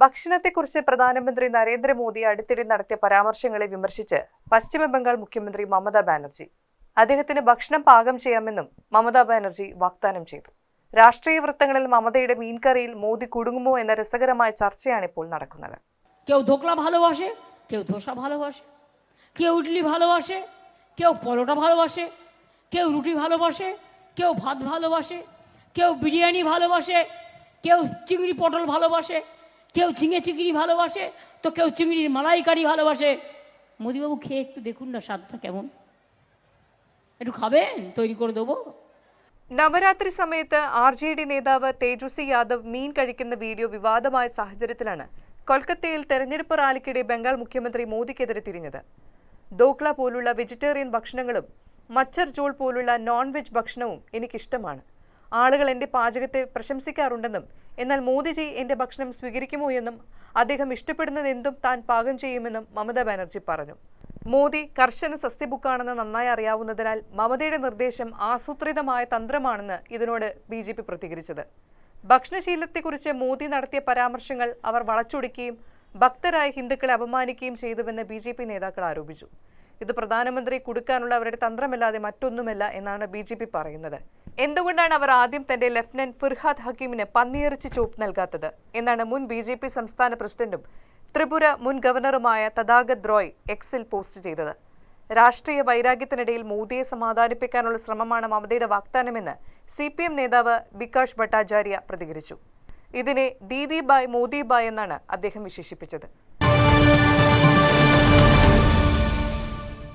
ഭക്ഷണത്തെക്കുറിച്ച് പ്രധാനമന്ത്രി നരേന്ദ്രമോദി അടുത്തിടെ നടത്തിയ പരാമർശങ്ങളെ വിമർശിച്ച് പശ്ചിമ ബംഗാൾ മുഖ്യമന്ത്രി മമതാ ബാനർജി അദ്ദേഹത്തിന് ഭക്ഷണം പാകം ചെയ്യാമെന്നും മമതാ ബാനർജി വാഗ്ദാനം ചെയ്തു രാഷ്ട്രീയ വൃത്തങ്ങളിൽ മമതയുടെ മീൻകറിയിൽ മോദി കുടുങ്ങുമോ എന്ന രസകരമായ ചർച്ചയാണ് ഇപ്പോൾ നടക്കുന്നത് কেউ ধোকলা ভালোবাসে কেউ ধোসা ভালোবাসে কেউ ইডলি ভালোবাসে কেউ পরোটা ভালোবাসে কেউ রুটি ভালোবাসে কেউ ভাত ভালোবাসে কেউ বিরিয়ানি ভালোবাসে কেউ চিংড়ি পটল ভালোবাসে কেউ ঝিঙে চিংড়ি ভালোবাসে তো কেউ চিংড়ির মালাইকারি ভালোবাসে মোদিবাবু খেয়ে একটু দেখুন না স্বাদটা কেমন একটু খাবেন তৈরি করে দেবো നവരാത്രി സമയത്ത് ആർ ജെ ഡി നേതാവ് തേജസ്വി യാദവ് മീൻ കഴിക്കുന്ന വീഡിയോ വിവാദമായ സാഹചര്യത്തിലാണ് കൊൽക്കത്തയിൽ തെരഞ്ഞെടുപ്പ് റാലിക്കിടെ ബംഗാൾ മുഖ്യമന്ത്രി മോദിക്കെതിരെ തിരിഞ്ഞത് ദോക്ല പോലുള്ള വെജിറ്റേറിയൻ ഭക്ഷണങ്ങളും മച്ചർ ജോൾ പോലുള്ള നോൺ വെജ് ഭക്ഷണവും എനിക്കിഷ്ടമാണ് ആളുകൾ എന്റെ പാചകത്തെ പ്രശംസിക്കാറുണ്ടെന്നും എന്നാൽ മോദിജി എന്റെ ഭക്ഷണം സ്വീകരിക്കുമോ എന്നും അദ്ദേഹം ഇഷ്ടപ്പെടുന്നത് എന്തും താൻ പാകം ചെയ്യുമെന്നും മമതാ ബാനർജി പറഞ്ഞു. മോദി കർശന സസ്യബുക്കാണെന്ന് നന്നായി അറിയാവുന്നതിനാൽ മമതയുടെ നിർദ്ദേശം ആസൂത്രിതമായ തന്ത്രമാണെന്ന് ഇതിനോട് ബി ജെ പി പ്രതികരിച്ചത്. ഭക്ഷണശീലത്തെക്കുറിച്ച് മോദി നടത്തിയ പരാമർശങ്ങൾ അവർ വളച്ചൊടിക്കുകയും ഭക്തരായ ഹിന്ദുക്കളെ അപമാനിക്കുകയും ചെയ്തുവെന്ന് ബി ജെ പി നേതാക്കൾ ആരോപിച്ചു. ഇത് പ്രധാനമന്ത്രി കൊടുക്കാനുള്ള അവരുടെ തന്ത്രമല്ലാതെ മറ്റൊന്നുമല്ല എന്നാണ് ബി ജെ പി പറയുന്നത്. എന്തുകൊണ്ടാണ് അവർ ആദ്യം തന്റെ ലഫ്റ്റനന്റ് ഫിർഹാദ് ഹക്കീമിന് പന്നിയിറച്ചി ചോപ്പ് നൽകാത്തത്? എന്നാണ് മുൻ ബി ജെ പി സംസ്ഥാന പ്രസിഡന്റും ത്രിപുര മുൻ ഗവർണറുമായ തഥാഗത് റോയ് എക്സിൽ പോസ്റ്റ് ചെയ്തത്. രാഷ്ട്രീയ വൈരാഗ്യത്തിനിടയിൽ മോദിയെ സമാധാനിപ്പിക്കാനുള്ള ശ്രമമാണ് മമതയുടെ വാഗ്ദാനമെന്ന് സി പി എം നേതാവ് ബികാഷ് ഭട്ടാചാര്യ പ്രതികരിച്ചു. ഇതിനെ ദീദി ബായ് മോദി ബായ് എന്നാണ് അദ്ദേഹം വിശേഷിപ്പിച്ചത്.